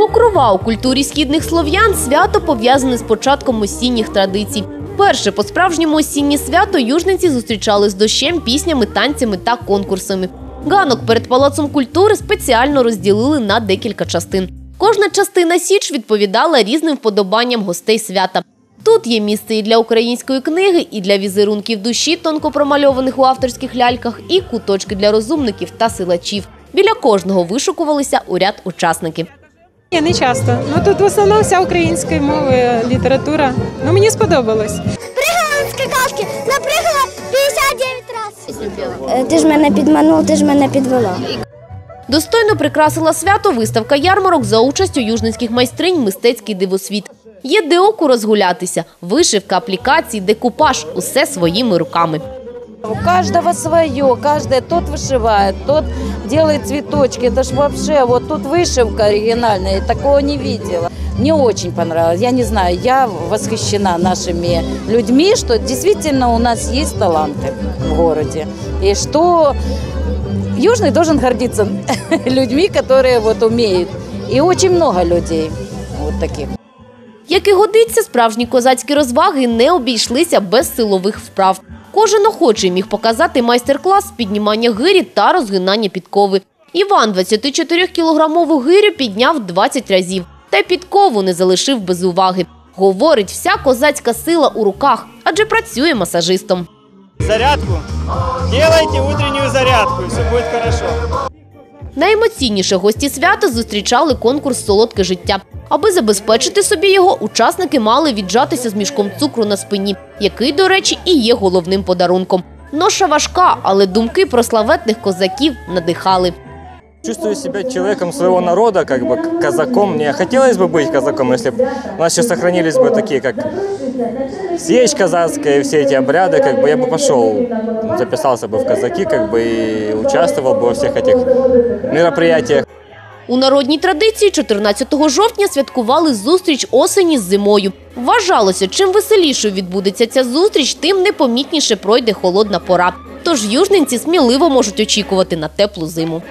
Покрова у культурі східних слов'ян свято пов'язане з початком осінніх традицій. Перше по справжньому осіннє свято южниці зустрічали з дощем, піснями, танцями та конкурсами. Ганок перед палацом культури спеціально розділили на декілька частин. Кожна частина січ відповідала різним вподобанням гостей свята. Тут є місце і для української книги, і для візерунків душі, тонко промальованих у авторських ляльках, і куточки для розумників та силачів. Біля кожного вишукувалися у ряд учасники. Ні, не часто. Ну тут в основному вся українська мова, література. Ну мені сподобалось. Пригала на скакалки, напригала 59 разів. Ти ж мене підманув, ти ж мене підвела. Достойно прикрасила свято виставка ярмарок за участю южницьких майстринь «Мистецький дивосвіт». Є де оку розгулятися, вишивка, аплікації, декупаж – усе своїми руками. У каждого свое, каждый тот вышивает, тот делает цветочки. Это ж вообще, вот тут вышивка оригинальная, я такого не видела. Мне очень понравилось. Я не знаю, я восхищена нашими людьми, что действительно у нас есть таланты в городе. И что Южный должен гордиться людьми, которые вот умеют. И очень много людей вот таких. Як і годиться, справжні козацькі розваги не обійшлися без силових вправ. Кожен охочий міг показати майстер-клас з піднімання гирі та розгинання підкови. Іван 24-кілограмову гирю підняв 20 разів. Та й підкову не залишив без уваги. Говорить, вся козацька сила у руках, адже працює масажистом. зарядку. Делайте утреннюю зарядку, і все буде хорошо. Найемоційніше гості свята зустрічали конкурс Солодке життя. Аби забезпечити собі його, учасники мали віджатися з мішком цукру на спині, який, до речі, і є головним подарунком. Ноша важка, але думки про славетних козаків надихали. Чувствую себя человеком своего народа, как бы к- казаком. Мне хотелось бы быть казаком, если бы у нас еще сохранились бы такие, как сечь казацкая и все эти обряды, как бы я бы пошел, записался бы в казаки, как бы и участвовал бы во всех этих мероприятиях. У народній традиції 14 жовтня святкували зустріч осені з зимою. Вважалося, чим веселішою відбудеться ця зустріч, тим непомітніше пройде холодна пора. Тож южненці сміливо можуть очікувати на теплу зиму.